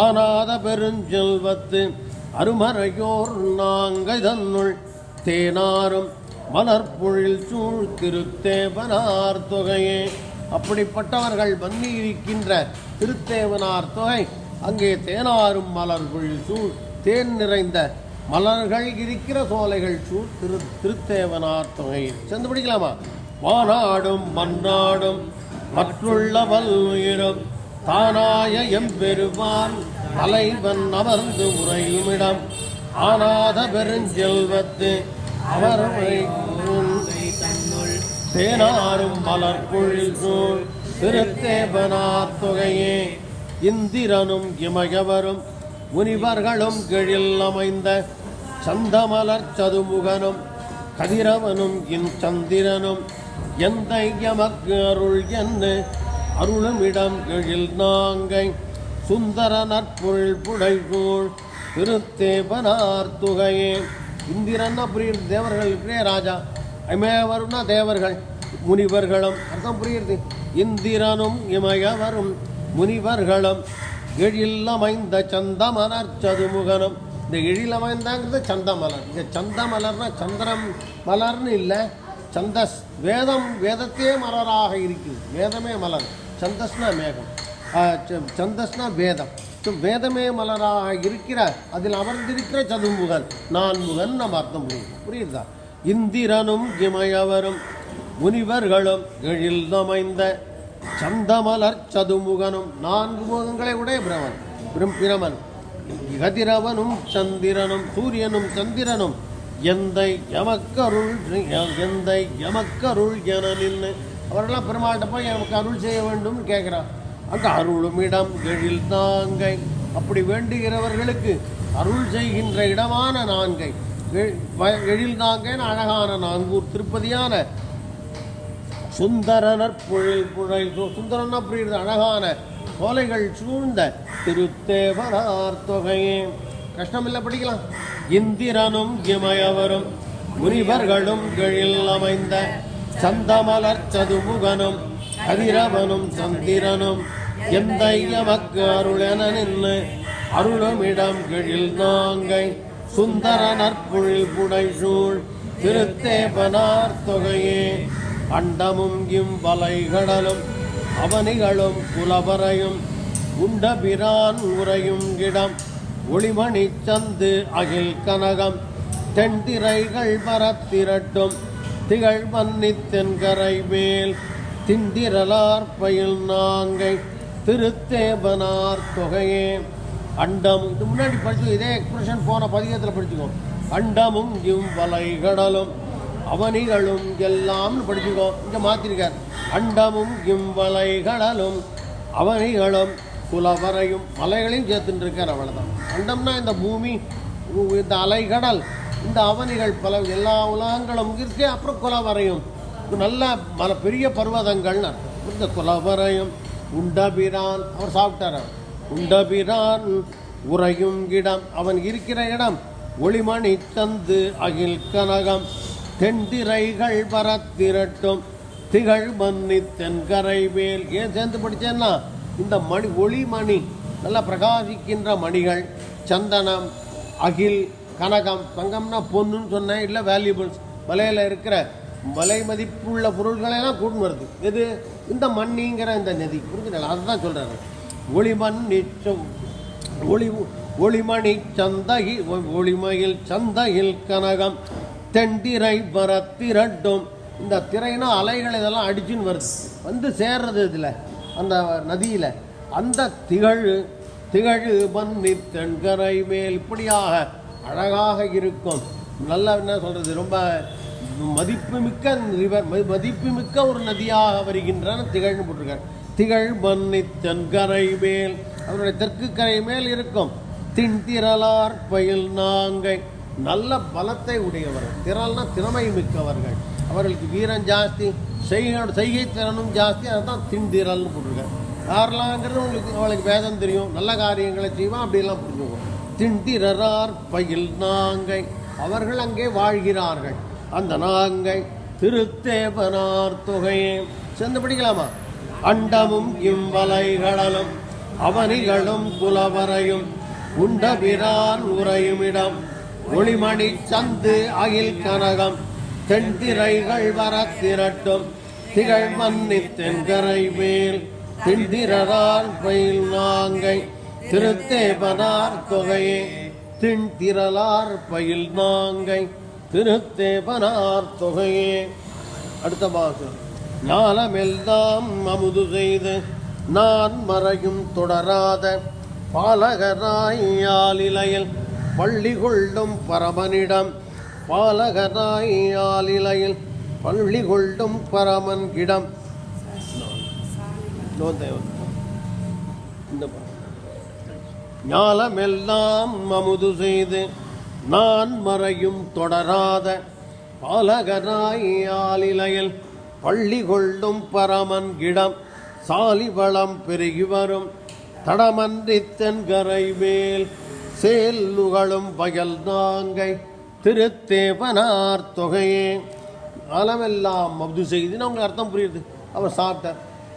ஆனாத பெருஞ்செல்வத்து அருமறையோர் நாங்கை தன்னுள் தேனாரும் மலர்பொழில் சூழ் திருத்தேவனார் தொகையே. அப்படிப்பட்டவர்கள் வன்னி இருக்கின்ற திருத்தேவனார் தொகை அங்கே தேனாரும் மலர் பொழில் சூழ் தேன் நிறைந்த மலர்கள் இருக்கிற சோலைகள் சூழ் திரு திருத்தேவனார் தொகை. சென்று பிடிக்கலாமா? வானாடும் மன்னாடும் மற்றுள்ள வல்லுயிரும் தானாய எம்பெருவான் தலைவன் அமர்ந்து உரையுமிடம். ஆனாத பெருஞ்செல்வத்து அவர் தேனாரும் மலர் பொழில் சூழ் திருத்தேவனார் இந்திரனும் இமயவரும் முனிவர்களும் கெழில் அமைந்த சந்தமலர் சதுமுகனும் கதிரவனும் இன் சந்திரனும். எந்த எமக்கு அருள் என்ன அருளமிடம் எழில் நாங்கை சுந்தர நற்பொருள் புடைகூழ் திருத்தேவனார் துகையே. இந்திரன்னா புரியுது தேவர்கள் இருக்கிறே ராஜா இமயவருண தேவர்கள் முனிவர்களும் அர்த்தம் புரியுது இந்திரனும் இமயவரும் முனிவர்களும் எழில் அமைந்த சந்தமலர் சதுமுகனும். இந்த எழில் அமைந்தாங்கிறது சந்தமலர். இந்த சந்தமலர்னா சந்திரம் மலர்னு இல்லை சந்தஸ் வேதம் வேதத்தையே மலராக இருக்குது. வேதமே மலர். சந்தஸ்னா மேகம். சந்தஸ்னா வேதம். ஸோ வேதமே மலராக இருக்கிற அதில் அமர்ந்திருக்கிற சதுமுகன் நான்முகன் நம்ம அர்த்தம் புரியுது? புரியுதா இந்திரனும் இமயவரும் முனிவர்களும் எழில் அமைந்த சந்தமலர் சதுமுகனும் நான்கு முகங்களை உடைய பிரமன் பிரமன். கதிரவனும் சந்திரனும் சூரியனும் சந்திரனும் எந்த எமக்கருள் எந்த எமக்கருள் என நின்று அவரெல்லாம் பெருமாள்கிட்ட போய் எனக்கு அருள் செய்ய வேண்டும் கேட்குறான். அங்கே அருளும் இடம் எழில் நாங்கை அப்படி வேண்டுகிறவர்களுக்கு அருள் செய்கின்ற இடமான நான்கை. எழில் நாங்கைன்னு அழகான நான்கூர் திருப்பதியான சுந்தரனர் புழல் புழை சு- சுந்தரன்னா புரியுது அழகான சோலைகள் சூழ்ந்த திருத்தேவரார் தொகையே கஷ்டமில்லை படிக்கலாம். இந்திரனும் இமயவரும் முனிவர்களும் எழில் அமைந்த சந்தமலர் சதுமுகனும் கதிரவனும் சந்திரனும் எந்த எமக்கு அருளென நின்று அருளுமிடம் எழில் நாங்கை சுந்தர நற்புழில் புடைசூழ் திருத்தேவனார் தொகையே. அண்டமும் இவ்வலைகடலும் அவனிகளும் புலவரையும் உண்டபிரான் உரையும் இடம் ஒளிமணி சந்து அகில் கனகம் தென்திரைகள் பரத்திரட்டும் திகழ் வன்னித்தென்கரை மேல் திண்டிரலார் பயில் நாங்கை திருத்தேபனார் தொகையே. அண்டம் இது முன்னாடி படிச்சு இதே எக்ஸ்பிரஷன் போன பதிகத்தில் படிச்சுக்கோ. அண்டமும் இவ் வலைகடலும் அவனிகளும் எல்லாம்னு படிச்சுக்கோ. இங்கே மாற்றிருக்கார் அண்டமும் இவ்வலைகடலும் அவனிகளும் குலவரையும் மலைகளையும் சேர்த்துட்டு இருக்கார் அவ்வளோதான் அண்டம்னா இந்த பூமி இந்த அலைகடல் இந்த அவனிகள் பல எல்லா உலகங்களும் இருக்கு அப்புறம் குலவரையும். நல்ல மல பெரிய பர்வதங்கள்னு அர்த்தம். இந்த குலவரையும் உண்டபிரான் அவர் சாப்பிட்டார் உண்டபிரான் உறையும் இடம் அவன் இருக்கிற இடம் ஒளிமணி தந்து அகில் கனகம். தென்திரைகள் பரத்திரட்டும் திகழ் மன்னி தென்கரை வேல் ஏன் சேர்ந்து படித்தேன்னா இந்த மணி ஒளிமணி நல்லா பிரகாசிக்கின்ற மணிகள் சந்தனம் அகில் கனகம் தங்கம்னா பொண்ணுன்னு சொன்னேன். இல்லை வேல்யூபிள்ஸ் மலையில் இருக்கிற மலை மதிப்புள்ள பொருள்களெல்லாம் கூட்டு வருது. எது? இந்த மண்ணிங்கிற இந்த நதி. புரிஞ்சுங்களா அதுதான் சொல்கிறாரு ஒளிமண் நிச்சம் ஒளி ஒளிமணி சந்தகி ஒளிமயில் சந்தகில் கனகம் தெண்டிரை திரட்டும் இந்த திரைனா அலைகள் இதெல்லாம் அடிச்சுன்னு வருது. வந்து சேர்றது இதில் அந்த நதியில். அந்த திகழ் திகழ் பன்னி தென்கரை மேல். இப்படியாக அழகாக இருக்கும். நல்லா என்ன சொல்கிறது ரொம்ப மதிப்புமிக்க ரிவர் மதிப்புமிக்க ஒரு நதியாக வருகின்றன திகழ்னு போட்டிருக்கார். திகழ் மன்னி தென்கரை மேல் அவருடைய தெற்கு கரை மேல் இருக்கும். திண்திரலார் பயில் நாங்கை நல்ல பலத்தை உடையவர்கள் திரள்னா திறமை மிக்கவர்கள். அவர்களுக்கு வீரம் ஜாஸ்தி செய்கை செய்கை திறனும் ஜாஸ்தி அதுதான் தின்திரல்னு போட்டிருக்காரு. யாரெல்லாங்கிறது உங்களுக்கு அவளுக்கு வேதம் தெரியும். நல்ல காரியங்களை செய்வான் அப்படிலாம் புரிஞ்சுக்குவோம். திண்டிரரார் பயில் நாங்கை. அவர்கள் அங்கே வாழ்கிறார்கள். அந்த நாங்கை திருத்தேவனார் தொகையே சேர்ந்து படிக்கலாமா அண்டமும் இவ்வலைகடலும் அவனிகளும் குலவரையும் உண்டபிரான் உறையுமிடம் ஒளிமணி சந்து அகில் கனகம் தென்திரைகள் வர திரட்டும் திகழ் மன்னி தென்கரை மேல் திண்டிரரார் பயில் நாங்கை. திருத்தேவனார் தொகையே திண்திரலார் பயில் நாங்கை. திருத்தேவனார் தொகையே. அடுத்த மாதம் ஞானமெல்லாம் அமுது செய்து நான் மறையும் தொடராத பாலகராயாலிலையில் பள்ளி கொள்ளும் பரமனிடம். பாலகராயாலிலையில் பள்ளி கொள்ளும் பரமன் கிடம். இந்த பா- ஞாலமெல்லாம் அமுது செய்து நான் மறையும் தொடராத பாலகராயாலிலையில் பள்ளி கொள்ளும் பரமன் கிடம் சாலிவளம் பெருகி வரும். தடமன்றி தென்கரை மேல் சேல்லுகளும் வயல் நாங்கை திருத்தேவனார் தொகையே. அளவெல்லாம் அப்து செய்து அவங்க அர்த்தம் புரியுது. அவர் சாப்பிட்டார்.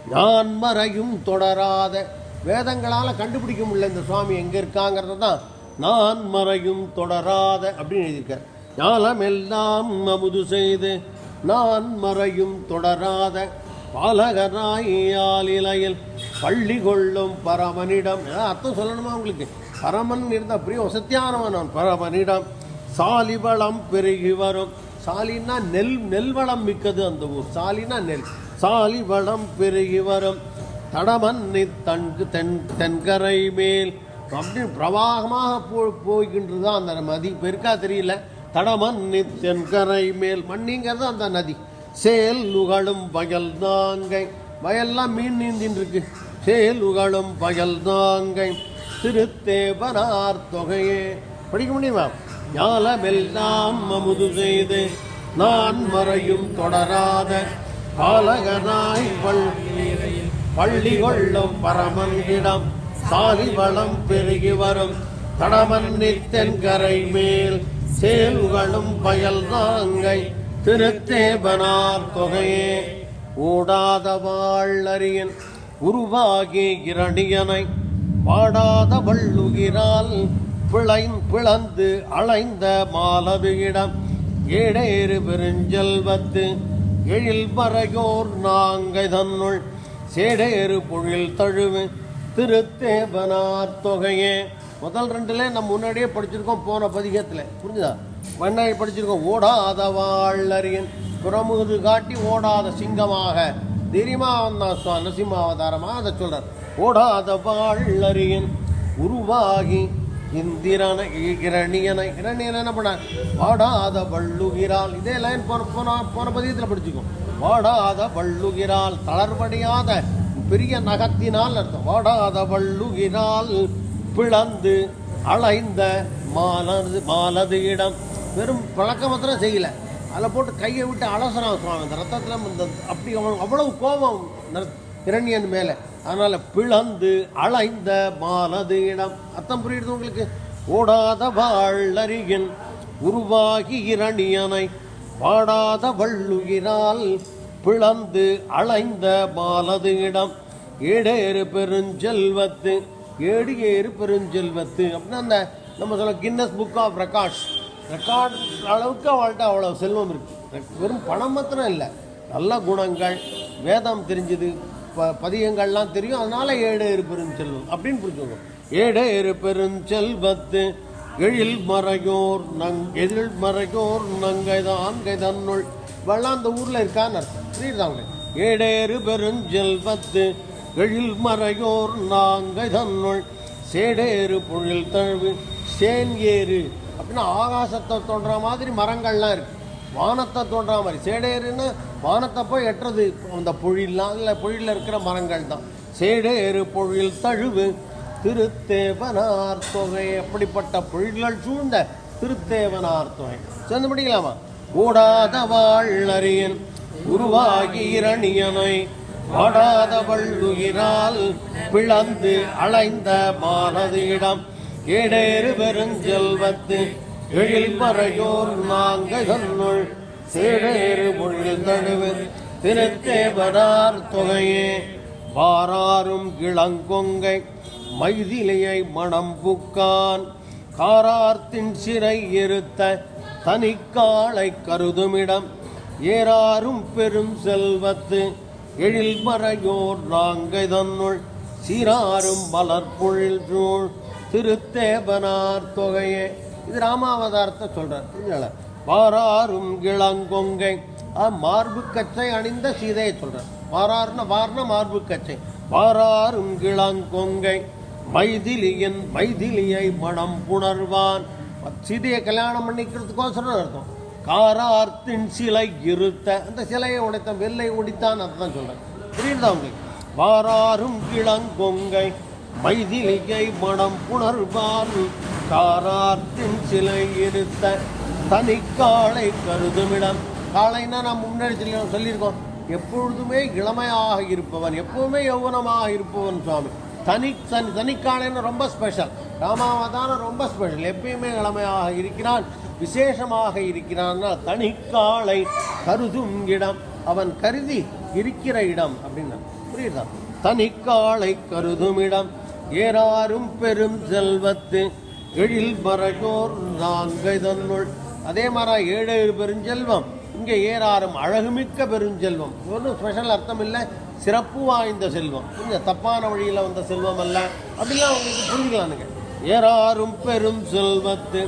நான் மறையும் தொடராத வேதங்களால் கண்டுபிடிக்க முடியல இந்த சுவாமி எங்கே இருக்காங்கிறத தான் நான் மறையும் தொடராத அப்படின்னு எழுதியிருக்கார். ஞானமெல்லாம் அமுது செய்து நான் மறையும் தொடராத பாலகராயிலையில் பள்ளி கொள்ளும் பரமனிடம். ஏதாவது அர்த்தம் சொல்லணுமா உங்களுக்கு? பரமன் இருந்தால் பிரிய வசத்தியானவன் நான். பரமனிடம் சாலிவளம் பெருகி வரும். சாலின்னா நெல் நெல் வளம் மிக்கது அந்த ஊர். சாலினா நெல். சாலி வளம் பெருகி வரும். தடமன்னி தன்கு தென் தென்கரை மேல். அப்படி பிரவாகமாக போ போய்கின்றது அந்த நதி. பெருக்கா தெரியல. தடமன்னி தென்கரை மேல். மண்ணிங்கிறது அந்த நதி. சேல் உகழும் வயல் நாங்கை வயல்லாம் மீன் நீந்தின்னு இருக்கு சேல் உகழும் வயல் நாங்கை திருத்தேவனார் தொகையே. படிக்க முடியுமா? ஞாலமெல்லாம் அமுது செய்து நான் மறையும் தொடராத பாலகனாய் பள்ளி பள்ளி கொள்ளும் பரமனிடம் சாலி வளம் பெருகி வரும். தடமன்னி தென்கரை மேல் சேல்களும் பயல் நாங்கை திருத்தேபனார் தொகையே. ஓடாத வாழறியன் உருவாகி இரணியனை பாடாத வள்ளுகிறால் பிழைந் பிளந்து அலைந்த மாலவியிடம் ஏடேறு பெருஞ்செல்வத்து எழில் மறையோர் நாங்கை தன்னுள் சேடேறு பொழில் தழுவு திருத்தேவனார் தொகையே. முதல் ரெண்டுல நம்ம முன்னாடியே படிச்சிருக்கோம் போன பதிகத்தில். புரிஞ்சுதா? முன்னாடி படிச்சிருக்கோம். ஓடாத வாழறியன் புறமுது காட்டி ஓடாத சிங்கமாக. தைரியமா நரசிம்மாவதாரமாக சுவா- அதை சொல்றார். ஓடாத வாழறியன் உருவாகி இந்திரனை இரணியனை இரணியன் என்ன பண்ணார்? வாடாத வள்ளுகிறாள். இதே லைன் போன போன போன பதிகத்தில் படிச்சுக்கோம் வாடாத வள்ளுகிறாள் தளர்வடையாத பெரிய நகத்தினால் அர்த்தம். வாடாத வள்ளுகிறாள் பிளந்து அலைந்த மாலது மாலது இடம். வெறும் பழக்க மாத்திரம் செய்யலை. அதில் போட்டு கையை விட்டு அலசறான் சுவாமி. இந்த ரத்தத்தில் இந்த அப்படி அவன் அவ்வளவு கோபம் இரண்யன் இரணியன் மேலே. அதனால் பிளந்து அலைந்த மாலது இடம். அர்த்தம் புரியுது உங்களுக்கு? ஓடாத வாழறியன் உருவாகி இரணியனை பாடாத வள்ளுயிரால் பிளந்து அலைந்த பாலது இடம் ஏடேறு பெருஞ்செல்வத்து ஏடு ஏறு பெருஞ்செல்வத்து. அப்படின்னா அந்த நம்ம சொல்ல Guinness book of records record அளவுக்கு அவள்கிட்ட அவ்வளோ செல்வம் இருக்குது வெறும் பணம் மாத்திரம் இல்லை. நல்ல குணங்கள் வேதம் தெரிஞ்சது ப பதியங்கள்லாம் தெரியும். அதனால் ஏடு ஏறு பெருஞ்செல்வம் அப்படின்னு புரிஞ்சுக்கோங்க. ஏடு ஏறு பெருஞ்செல்வத்து எழில் மறையோர் நங் எதில் மறையோர் நங்கை தான்கை தன்னுள் வெள்ளம் அந்த ஊரில் இருக்கான்னு அர்த்தம். புரியுதாங்களே ஏடேறு பெருஞ்செல்வத்து எழில் மறையோர் நாங்கை தன்னுள் சேடேறு புழில் தழுவு சேன் ஏறு. அப்படின்னா ஆகாசத்தை தோன்ற மாதிரி மரங்கள்லாம் இருக்கு. வானத்தை தோன்ற மாதிரி. சேடேறுன்னா வானத்தை போய் எட்டுறது. அந்த பொழிலாம் இல்லை பொழிலில் இருக்கிற மரங்கள் தான் சேடேறு பொழில் தழுவு திருத்தேவனார் தொகை. அப்படிப்பட்ட பொழில்கள் சூழ்ந்த திருத்தேவனார் தொகை. சேர்ந்து படிக்கலாமா? ஓடாத வாழறியன் உருவாகி இரணியனை வாடாத வள்ளுகிறால் பிளந்து அலைந்த மானது இடம் ஏடேறு பெருஞ்செல்வத்து எழில் மறையோர் நாங்கள் சொன்னுள் சேடேறு பொழில் திருத்தேவனார் தொகையே. வாராரும் கிளங்கொங்கை மைதிலியை மணம் புக்கான். காரார்த்தின் சிறை இருத்த தனிக்காலை கருதுமிடம். ஏறாரும் பெரும் செல்வத்து எழில் மறையோர் நாங்கை தன்னுள் சீராரும் மலர்பொழில் சூழ் திருத்தேவனார் தொகையே. இது ராமாவதாரத்தை சொல்றார் புரிஞ்சுங்களா? வாராரும் கிளங்கொங்கை மார்பு கச்சை அணிந்த சீதையை சொல்றார். வாரார்ன வார்ன மார்பு கச்சை. வாராரும் கிளங்கொங்கை மைதிலியன் மைதிலியை மனம் புணர்வான். சீதையை கல்யாணம் பண்ணிக்கிறதுக்கோசரம் அர்த்தம். காரார்த்தின் சிலை இருத்த. அந்த சிலையை உடைத்தான் வெள்ளை உடித்தான் அதுதான் சொல்கிறேன் புரியுதா உங்களுக்கு? வாராரும் கிளங்கொங்கை மைதிலியை மனம் புணர்வான். காரார்த்தின் சிலை இருத்த. தனிக்காளை கருதுமிடம். காளைன்னா நான் முன்னாடி சொல்லியிருக்கோம். எப்பொழுதுமே இளமையாக இருப்பவன் எப்பவுமே யௌவனமாக இருப்பவன் சுவாமி. தனி தனி தனிக்காளைன்னு ரொம்ப ஸ்பெஷல் ராமாவதானம் ரொம்ப ஸ்பெஷல் எப்பயுமே இளமையாக இருக்கிறான் விசேஷமாக இருக்கிறான்னா தனிக்காளை கருதும் இடம். அவன் கருதி இருக்கிற இடம் அப்படின்னு புரியுதா? தனிக்காளை கருதும் இடம். ஏறாரும் பெரும் செல்வத்து எழில் மறையோர் நாங்கள் தன்னுள் அதே மாதிரி ஏழு பெருஞ்செல்வம். இங்கே ஏறாரும் அழகுமிக்க பெருஞ்செல்வம். ஒன்றும் ஸ்பெஷல் அர்த்தம் இல்லை சிறப்பு வாய்ந்த செல்வம். இந்த தப்பான வழியில் வந்த செல்வம் அல்ல அப்படிலாம் உங்களுக்கு புரிஞ்சுக்கலானுங்க. ஏறாரும் பெரும் செல்வத்து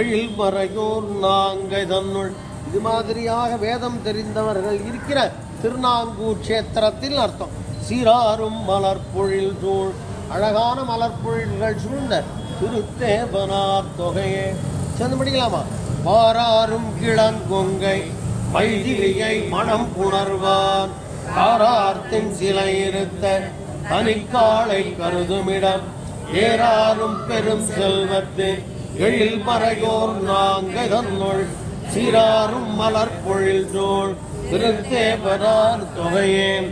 எழில் மறையோர் நாங்கை தன்னுள். இது மாதிரியாக வேதம் தெரிந்தவர்கள் இருக்கிற திருநாங்கூர் கஷேத்திரத்தில் அர்த்தம். சீராரும் மலர்பொழில் சூழ் அழகான மலர்பொழில்கள் சூழ்ந்த திருத்தேவனார் தொகையே. சேர்ந்து படிக்கலாமா? வாராரும் கிழங்கொங்கை மைதிலியை மனம் புணர்வான் காரார்த்தின் சிலை இருத்த தனிக்காலை கருதுமிடம். ஏறாரும் பெரும் செல்வத்து எழில் மறையோர் நாங்கை தன்னுள் சீராரும் மலர் பொழில் சோழ் திருத்தேவனார் தொகையேன்.